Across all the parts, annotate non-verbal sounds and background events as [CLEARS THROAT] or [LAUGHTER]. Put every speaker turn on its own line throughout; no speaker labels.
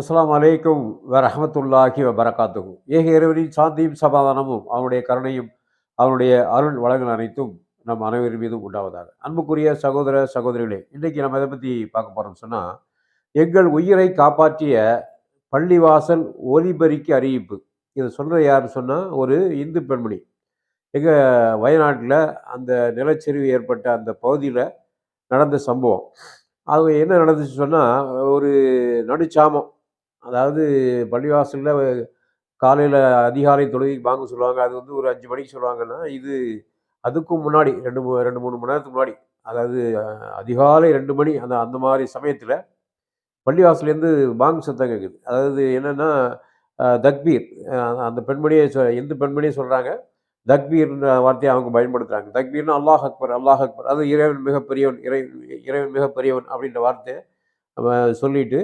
அஸ்லாம் அலைக்கும் வரஹமத்துல்லாஹி வபரகாத்துஹு. ஏக இறைவனின் சாந்தியும் சமாதானமும் அவனுடைய கருணையும் அவனுடைய அருள் வளங்கள் அனைத்தும் நம் அனைவரின் மீதும் உண்டாவதாக. அன்புக்குரிய சகோதர சகோதரிகளே இன்றைக்கு நம்ம எதை பற்றி பார்க்க போகிறோம் சொன்னால் எங்கள் உயிரை காப்பாற்றிய பள்ளிவாசல் ஒலிபரிக்கு அறிவிப்பு. இதை சொல்கிற யாருன்னு சொன்னால் ஒரு இந்து பெண்மணி. எங்கள் வயநாட்டில் அந்த நிலச்சரிவு ஏற்பட்ட அந்த பகுதியில் நடந்த சம்பவம். அது என்ன நடந்துச்சு சொன்னால் ஒரு நடுச்சாமம். அதாவது பள்ளிவாசலில் காலையில் அதிகாலை தொழுகைக்கு வாங்க சொல்லுவாங்க. அது வந்து ஒரு அஞ்சு மணிக்கு சொல்லுவாங்கன்னா இது அதுக்கும் முன்னாடி ரெண்டு மூ ரெண்டு மூணு மணி நேரத்துக்கு முன்னாடி அதாவது அதிகாலை ரெண்டு மணி அந்த அந்த மாதிரி சமயத்தில் பள்ளிவாசலேருந்து பாங்கு சத்தம் கேட்குது. அதாவது என்னென்னா தக்பீர். அந்த பெண்மணியை சொ எந்த பெண்மணியும் சொல்கிறாங்க தக்பீர்ன்ற வார்த்தையை அவங்க பயன்படுத்துகிறாங்க தக்பீர்னா அல்லாஹ் அக்பர் அல்லாஹ் அக்பர். அது இறைவன் மிகப்பெரியவன் இறை இறைவன் மிகப்பெரியவன் அப்படின்ற வார்த்தையை நம்ம சொல்லிட்டு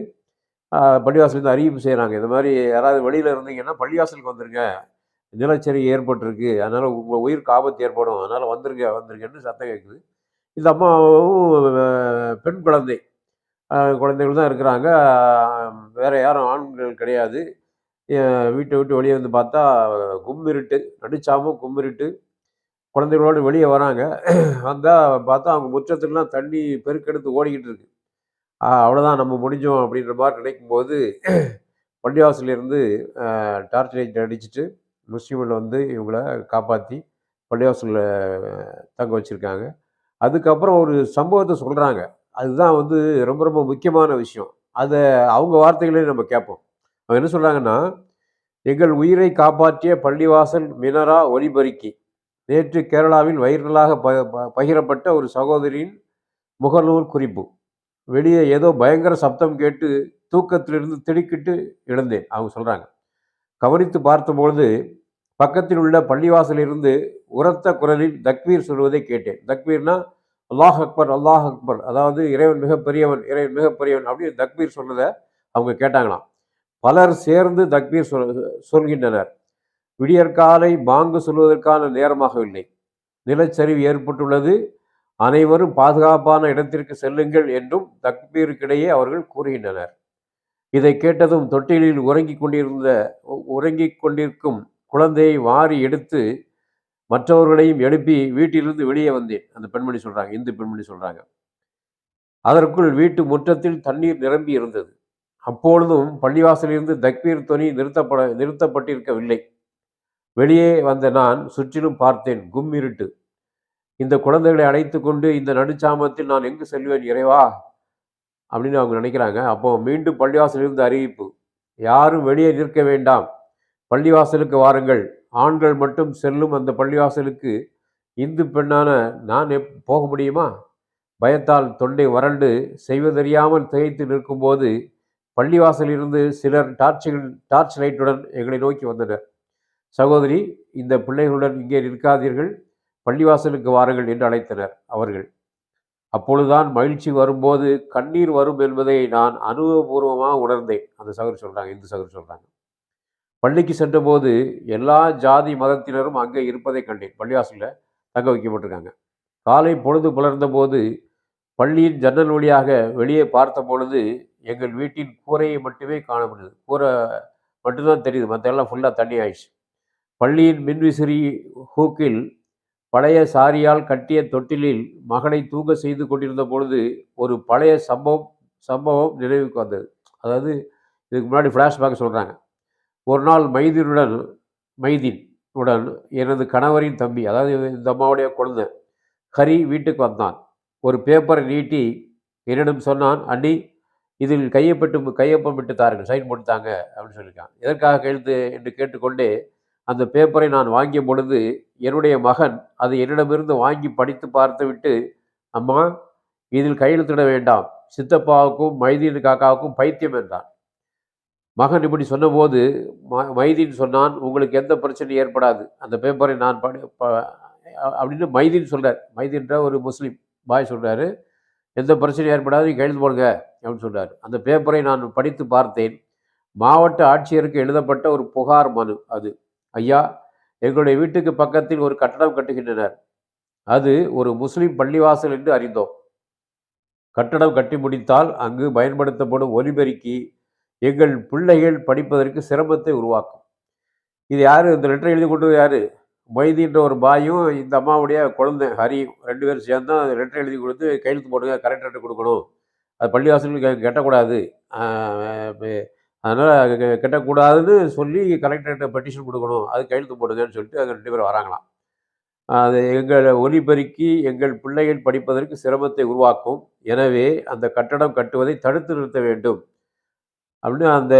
பள்ளிவாசலேருந்து அறிவிப்பு செய்கிறாங்க இந்த மாதிரி யாராவது வெளியில் இருந்தீங்கன்னா பள்ளிவாசலுக்கு வந்துருங்க. நிலச்சரி ஏற்பட்டிருக்கு. அதனால் உங்கள் உயிருக்கு ஆபத்து ஏற்படும். அதனால் வந்துருங்க வந்துருங்கன்னு சத்தம் கேட்குது இந்த அம்மாவும் பெண் குழந்தை. குழந்தைகள் தான் இருக்கிறாங்க. வேறு யாரும் ஆண்கள் கிடையாது. வீட்டை விட்டு வெளியே வந்து பார்த்தா கும்மிருட்டு நடிச்சாமும் கும்மிருட்டு. குழந்தைகளோடு வெளியே வராங்க. வந்தால் பார்த்தா அவங்க முற்றத்துலலாம் தண்ணி பெருக்கெடுத்து ஓடிக்கிட்டு இருக்கு. அவ்வளோதான் நம்ம முடிஞ்சோம் அப்படின்ற மாதிரி நினைக்கும் போது பள்ளிவாசலேருந்து டார்ச் லைட் அடிச்சுட்டு முஸ்லீமில் வந்து இவங்கள காப்பாற்றி பள்ளிவாசலில் தங்க வச்சுருக்காங்க. அதுக்கப்புறம் ஒரு சம்பவத்தை சொல்கிறாங்க அதுதான் வந்து ரொம்ப ரொம்ப முக்கியமான விஷயம். அதை அவங்க வார்த்தைகளே நம்ம கேட்போம். அவங்க என்ன சொல்கிறாங்கன்னா எங்கள் உயிரை காப்பாற்றிய பள்ளிவாசல் மினரா ஒலிபெருக்கி. நேற்று கேரளாவில் வைரலாக ப ப- பகிரப்பட்ட ஒரு சகோதரியின் முகநூல் குறிப்பு. வெளியே ஏதோ பயங்கர சப்தம் கேட்டு தூக்கத்திலிருந்து திடுக்கிட்டு எழுந்தேன். அவங்க சொல்கிறாங்க கவனித்து பார்த்தபொழுது பக்கத்தில் உள்ள பள்ளிவாசலிருந்து உரத்த குரலில் தக்வீர் சொல்வதை கேட்டேன். தக்வீர்னா அல்லாஹ் அக்பர் அல்லாஹ் அக்பர். அதாவது இறைவன் மிகப்பெரியவன் இறைவன் மிகப்பெரியவன் அப்படின்னு தக்பீர் சொன்னதை அவங்க கேட்டாங்களாம். பலர் சேர்ந்து தக்பீர் சொல் சொல்கின்றனர். விடியற்காலை பாங்கு சொல்வதற்கான நேரமாகவில்லை நிலச்சரிவு ஏற்பட்டுள்ளது. அனைவரும் பாதுகாப்பான இடத்திற்கு செல்லுங்கள் என்றும் தக்பீருக்கிடையே அவர்கள் கூறுகின்றனர். இதை கேட்டதும் தொட்டிலில் உறங்கிக் கொண்டிருந்த உ- உறங்கிக் கொண்டிருக்கும் குழந்தையை வாரி எடுத்து மற்றவர்களையும் எழுப்பி வீட்டிலிருந்து வெளியே வந்தேன். அந்த பெண்மணி சொல்றாங்க இந்து பெண்மணி சொல்றாங்க. அதற்குள் வீட்டு முற்றத்தில் தண்ணீர் நிரம்பி இருந்தது. அப்பொழுதும் பள்ளிவாசலிருந்து தக்பீர் துணி நிறுத்தப்பட நிறுத்தப்பட்டிருக்கவில்லை. வெளியே வந்த நான் சுற்றிலும் பார்த்தேன் கும்மிருட்டு. இந்த குழந்தைகளை அழைத்து கொண்டு இந்த நடுச்சாமத்தில் நான் எங்கு செல்வேன் இறைவா? அப்படின்னு அவங்க நினைக்கிறாங்க. அப்போ மீண்டும் பள்ளிவாசலிருந்து அறிவிப்பு. யாரும் வெளியே நிற்க வேண்டாம். பள்ளிவாசலுக்கு வாருங்கள். ஆண்கள் மட்டும் செல்லும் அந்த பள்ளிவாசலுக்கு இந்து பெண்ணான நான் எப் போக முடியுமா? பயத்தால் தொண்டை வறண்டு செய்வதறியாமல் திகைத்து நிற்கும்போது பள்ளிவாசலிருந்து சிலர் டார்ச்சுகள் டார்ச் லைட்டுடன் எங்களை நோக்கி வந்தனர். சகோதரி இந்த பிள்ளைகளுடன் இங்கே நிற்காதீர்கள். பள்ளிவாசலுக்கு வாருங்கள் என்று அழைத்தனர் அவர்கள். அப்பொழுதுதான் மகிழ்ச்சி வரும்போது கண்ணீர் வரும் என்பதை நான் அனுபவபூர்வமாக உணர்ந்தேன். அந்த சகர் சொல்கிறாங்க இந்து சகர் சொல்கிறாங்க பள்ளிக்கு சென்றபோது எல்லா ஜாதி மதத்தினரும் அங்கே இருப்பதை கண்டேன். பள்ளிவாசலில் தங்க வைக்கப்பட்டிருக்காங்க. காலை பொழுது புலர்ந்த போது பள்ளியின் ஜன்னல் வழியாக வெளியே பார்த்த பொழுது எங்கள் வீட்டின் கூரையை மட்டுமே காணப்படுது கூரை மட்டும்தான் தெரியுது. மற்ற எல்லாம் ஃபுல்லாக தண்ணி ஆயிடுச்சு. பள்ளியின் மின்விசிறி ஹூக்கில் பழைய சாரியால் கட்டிய தொட்டிலில் மகனை தூங்க செய்து கொண்டிருந்த பொழுது ஒரு பழைய சம்பவம் சம்பவம் நினைவுக்கு வந்தது. அதாவது இதுக்கு முன்னாடி ஃப்ளாஷ்பேக் சொல்கிறாங்க ஒரு நாள் மைதீனுடன் மைதீன் உடன் எனது கணவரின் தம்பி அதாவது இந்த அம்மாவுடைய குழந்தை ஹரி வீட்டுக்கு வந்தான். ஒரு பேப்பரை நீட்டி என்னிடம் சொன்னான் அண்ணி இதில் கையப்பட்டு கையொப்பம் விட்டு தாருங்கள் சைன் போட்டு தாங்க அப்படின்னு சொல்லியிருக்கான். எதற்காக கையெழுத்து என்று கேட்டுக்கொண்டே அந்த பேப்பரை நான் வாங்கிய பொழுது என்னுடைய மகன் அதை என்னிடமிருந்து வாங்கி படித்து பார்த்துவிட்டு அம்மா இதில் கையெழுத்திட வேண்டாம். சித்தப்பாவுக்கும் மைதீன் காக்காவுக்கும் பைத்தியம் என்றான். மகன் இப்படி சொன்னபோது ம மைதீன் சொன்னான் உங்களுக்கு எந்த பிரச்சனையும் ஏற்படாது. அந்த பேப்பரை நான் படி அப்படின்னு மைதீன் சொல்கிறார் மைதீன்ற ஒரு முஸ்லீம் பாய் சொல்கிறார் எந்த பிரச்சனையும் ஏற்படாது நீங்கள் எழுந்து போடுங்க அப்படின்னு சொல்கிறார் அந்த பேப்பரை நான் படித்து பார்த்தேன். மாவட்ட ஆட்சியருக்கு எழுதப்பட்ட ஒரு புகார் மனு அது. ஐயா எங்களுடைய வீட்டுக்கு பக்கத்தில் ஒரு கட்டடம் கட்டுகின்றனர். அது ஒரு முஸ்லிம் பள்ளிவாசல் என்று அறிந்தோம். கட்டடம் கட்டி முடித்தால் அங்கு பயன்படுத்தப்படும் ஒலிபெருக்கி எங்கள் பிள்ளைகள் படிப்பதற்கு சிரமத்தை உருவாக்கும். இது யார்? இந்த லெட்டர் எழுதி கொண்டு யார்? மொய்தின்ற ஒரு பாயும் இந்த அம்மாவுடைய குழந்தை ஹரியும் ரெண்டு பேரும் சேர்ந்து தான் லெட்டர் எழுதி கொடுத்து கையெழுத்து போடுங்க கரெக்ட் லெட்டர் கொடுக்கணும். அது பள்ளிவாசலுக்கு கட்டக்கூடாது கெட்டக்கூடாது அதனால் கெட்டக்கூடாதுன்னு சொல்லி கலெக்டர்கிட்ட பெட்டிஷன் கொடுக்கணும். அது கையெழுத்து போடுங்கன்னு சொல்லிட்டு அங்கே ரெண்டு பேரும் வராங்களாம். அது எங்கள் ஒலிபெருக்கி எங்கள் பிள்ளைகள் படிப்பதற்கு சிரமத்தை உருவாக்கும். எனவே அந்த கட்டடம் கட்டுவதை தடுத்து நிறுத்த வேண்டும். அப்படின்னு அந்த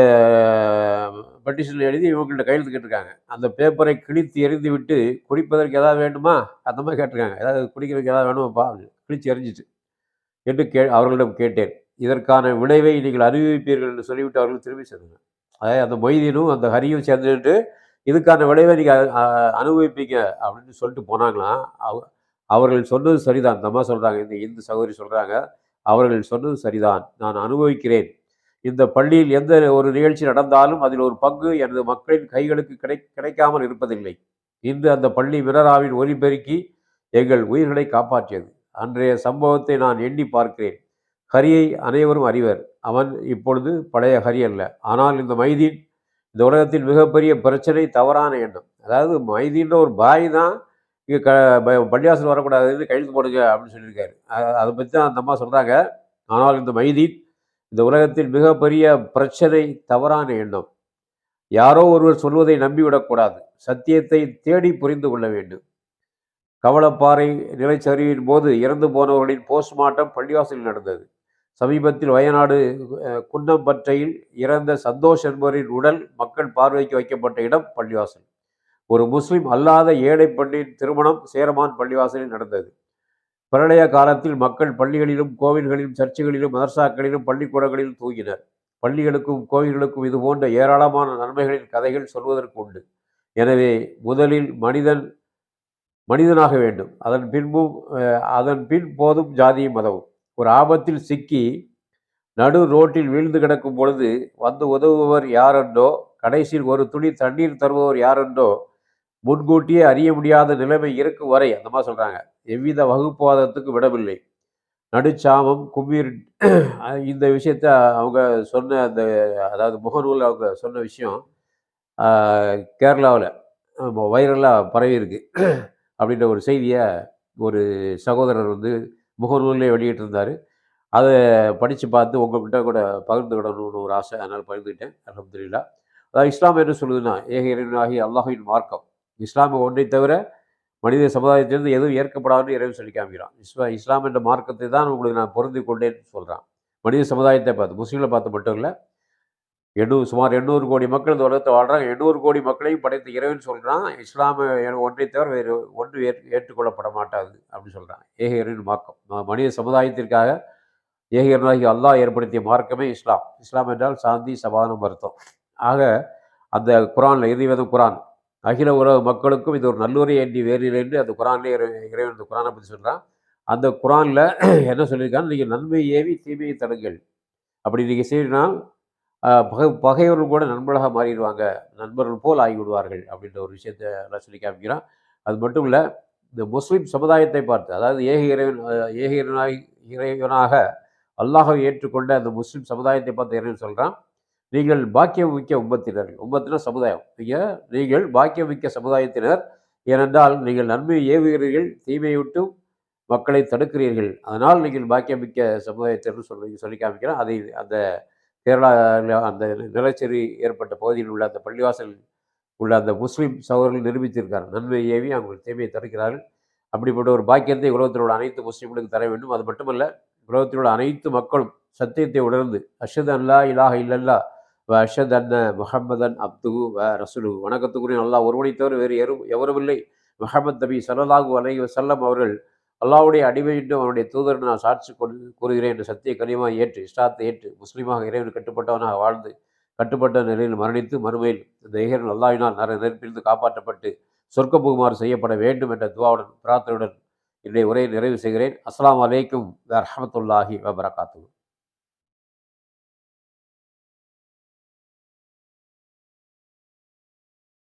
பெட்டிஷன் எழுதி இவங்கள்ட்ட கையெழுத்து கேட்டிருக்காங்க. அந்த பேப்பரை கிழித்து எறிந்து விட்டு குடிப்பதற்கு ஏதாவது வேண்டுமா? அந்த மாதிரி கேட்டிருக்காங்க. ஏதாவது குடிக்கிறதுக்கு ஏதாவது வேணுமாப்பா? அப்படின்னு. கிழிச்சு எரிஞ்சிட்டு என்று கே அவர்களிடம் கேட்டேன். இதற்கான விளைவை நீங்கள் அறிவிப்பீர்கள் என்று சொல்லிவிட்டு அவர்கள் திரும்பி சென்றனர். அதாவது அந்த மொய்தீனும் அந்த ஹரியும் சேர்ந்து நின்று இதுக்கான விளைவை நீங்கள் அனுபவிப்பீங்க அப்படின்னு சொல்லிட்டு போனாங்களாம் அவ அவர்கள் சொன்னது சரிதான். அந்த அம்மா சொல்கிறாங்க இந்த இந்து சகோதரி சொல்கிறாங்க அவர்கள் சொன்னது சரிதான். நான் அனுபவிக்கிறேன். இந்த பள்ளியில் எந்த ஒரு நிகழ்ச்சி நடந்தாலும் அதில் ஒரு பங்கு எனது மக்களின் கைகளுக்கு கிடை கிடைக்காமல் இருப்பதில்லை. இன்று அந்த பள்ளி மினராவின் ஒலிபெருக்கி எங்கள் உயிர்களை காப்பாற்றியது. அன்றைய சம்பவத்தை நான் எண்ணி பார்க்கிறேன். ஹரியை அனைவரும் அறிவர். அவன் இப்பொழுது பழைய ஹரி அல்ல. ஆனால் இந்த மைதீன் இந்த உலகத்தில் மிகப்பெரிய பிரச்சனை தவறான எண்ணம். அதாவது மைதீன்ற ஒரு பாய் தான் இங்கே க ப- பள்ளிவாசல் வரக்கூடாதுன்னு கையெழுத்து போடுங்க அப்படின்னு சொல்லியிருக்காரு. அதை பற்றி தான் அந்த அம்மா சொல்கிறாங்க ஆனால் இந்த மைதீன் இந்த உலகத்தில் மிகப்பெரிய பிரச்சனை தவறான எண்ணம். யாரோ ஒருவர் சொல்வதை நம்பிவிடக்கூடாது சத்தியத்தை தேடி புரிந்து கொள்ள வேண்டும். கவளப்பாறை நிலச்சரிவின் போது இறந்து போனவர்களின் போஸ்ட்மார்ட்டம் பள்ளிவாசலில் நடந்தது. சமீபத்தில் வயநாடு குன்னம்பற்றையில் இறந்த சந்தோஷ் என்பவரின் உடல் மக்கள் பார்வைக்கு வைக்கப்பட்ட இடம் பள்ளிவாசல். ஒரு முஸ்லிம் அல்லாத ஏழை பெண்ணின் திருமணம் சேரமான் பள்ளிவாசலில் நடந்தது. பிரளய காலத்தில் மக்கள் பள்ளிகளிலும் கோவில்களிலும் சர்ச்சுகளிலும் மதர்சாக்களிலும் பள்ளிக்கூடங்களிலும் தூங்கினர். பள்ளிகளுக்கும் கோவில்களுக்கும் இது போன்ற ஏராளமான நன்மைகளின் கதைகள் சொல்வதற்கு உண்டு. எனவே முதலில் மனிதன் மனிதனாக வேண்டும். அதன் பின்பும் அதன் பின் போதும் ஜாதியும் மதமும். ஒரு ஆபத்தில் சிக்கி நடு ரோட்டில் வீழ்ந்து கிடக்கும் பொழுது வந்து உதவுபவர் யாரென்றோ கடைசியில் ஒரு துளி தண்ணீர் தருபவர் யாரென்றோ முன்கூட்டியே அறிய முடியாத நிலைமை இருக்கும் வரை அந்த மாதிரி சொல்கிறாங்க எவ்வித வகுப்புவாதத்துக்கு விடவில்லை. நடுச்சாமம் கும்மீர் இந்த விஷயத்த அவங்க சொன்ன அந்த அதாவது முகநூல் அவங்க சொன்ன விஷயம் கேரளாவில் வைரலாக பரவி இருக்கு அப்படின்ற ஒரு செய்தியை ஒரு சகோதரர் வந்து முகநூல்லே வெளியிட்டிருந்தார். அதை படித்து பார்த்து உங்கள்கிட்ட கூட பகிர்ந்துக்கிடணும்னு ஒரு ஆசை. அதனால் பகிர்ந்துக்கிட்டேன். அலமதுல்லா அதாவது இஸ்லாம் என்ன சொல்லுதுன்னா ஏக இறைவனாகி அல்லாஹின் மார்க்கம். இஸ்லாமை ஒன்றை தவிர மனித சமுதாயத்திலிருந்து எதுவும் ஏற்கப்படாதுன்னு இறைவன் சொல்லி காமிக்கிறான். இஸ்லா இஸ்லாம் என்ற மார்க்கத்தை தான் உங்களுக்கு நான் பொருந்தி கொண்டேன்னு சொல்கிறான் மனித சமுதாயத்தை பார்த்து முஸ்லீம்களை பார்த்து மட்டும் இல்லை எண்ணூறு சுமார் எண்ணூறு கோடி மக்கள் இந்த உலகத்தை வாழ்கிறாங்க எண்ணூறு கோடி மக்களையும் படைத்த இறைவன் சொல்கிறான் இஸ்லாமை ஒன்றை தவிர வேறு ஒன்று ஏற் ஏற்றுக்கொள்ளப்பட மாட்டாது அப்படின்னு சொல்கிறான் ஏகரின் மார்க்கம். மனித சமுதாயத்திற்காக ஏகரனாகி அல்லாஹ் ஏற்படுத்திய மார்க்கமே இஸ்லாம். இஸ்லாம் என்றால் சாந்தி சமாதானம் அர்த்தம் ஆக அந்த குரானில் இறுதிவதம் குரான். அகில உலக மக்களுக்கும் இது ஒரு நல்லுரை எண்ணி வேறு என்று அந்த குரான்லேயே இறைவன் அந்த குரானை பற்றி சொல்கிறான் அந்த குரானில் [CLEARS THROAT] என்ன சொல்லியிருக்கான்னு நீங்கள் நன்மை ஏவி தீமையை தடுங்கள். அப்படி நீங்கள் செய்யனால் பகை பகைவர்கள் கூட நண்பர்களாக மாறிடுவாங்க. நண்பர்கள் போல் ஆகிவிடுவார்கள் அப்படின்ற ஒரு விஷயத்தை எல்லாம் சொல்லி காமிக்கிறான். அது மட்டும் இல்லை இந்த முஸ்லீம் சமுதாயத்தை பார்த்து அதாவது ஏக இறைவன் ஏக இறைவனாய் இறைவனாக அல்லாஹை ஏற்றுக்கொண்ட அந்த முஸ்லீம் சமுதாயத்தை பார்த்து இறைவன் சொல்கிறான் நீங்கள் பாக்கியம் மிக்க உம்பத்தினர் உம்பத்தினர் சமுதாயம். நீங்கள் நீங்கள் பாக்கியம் மிக்க சமுதாயத்தினர். ஏனென்றால் நீங்கள் நன்மையை ஏவுகிறீர்கள் தீமையை விட்டும் மக்களை தடுக்கிறீர்கள். அதனால் நீங்கள் பாக்கியமிக்க சமுதாயத்தினர் சொல்லி சொல்லி காமிக்கிறேன். அதை அந்த கேரளாவில் அந்த நிலச்சரி ஏற்பட்ட பகுதியில் உள்ள அந்த பள்ளிவாசல் உள்ள அந்த முஸ்லீம் சகோதரர்கள் நிரூபித்திருக்கார் நன்மை ஏவி அவங்களுக்கு தேவையை தடுக்கிறார்கள். அப்படிப்பட்ட ஒரு பாக்கியத்தை உலகத்தில் உள்ள அனைத்து முஸ்லீம்களுக்கு தர வேண்டும். அது மட்டுமல்ல உலகத்தில் உள்ள அனைத்து மக்களும் சத்தியத்தை உணர்ந்து அஷத் அல்லா இலாஹ இல்லல்லா வ அஷத் அன்ன முஹம்மதன் அப்துகு வ ரசுலு வணக்கத்துக்குரிய நல்லா ஒருவனை தவிர வேறு எவரும் எவரும் இல்லை. முஹம்மது நபி சல்லாஹூ அலைஹி வஸல்லம் அவர்கள் அல்லாவுடைய அடிமை என்று அவனுடைய தூதர் நான் சாட்சி கொண்டு கூறுகிறேன் என்று சத்திய கனியமாக ஏற்று இஷ்டாத்தை ஏற்று முஸ்லீமாக இறைவன் கட்டுப்பட்டவனாக வாழ்ந்து கட்டுப்பட்ட நிலையில் மரணித்து மறுமையில் இந்த இறைவன் நர நெருப்பிலிருந்து காப்பாற்றப்பட்டு சொர்க்க புகுமாறு செய்யப்பட வேண்டும் என்ற துவாவுடன் பிரார்த்தனையுடன் என்னுடைய உரையை நிறைவு செய்கிறேன். அஸ்லாம் வலைக்கும் வரஹ்மத்துல்லாஹி வபரகாத்து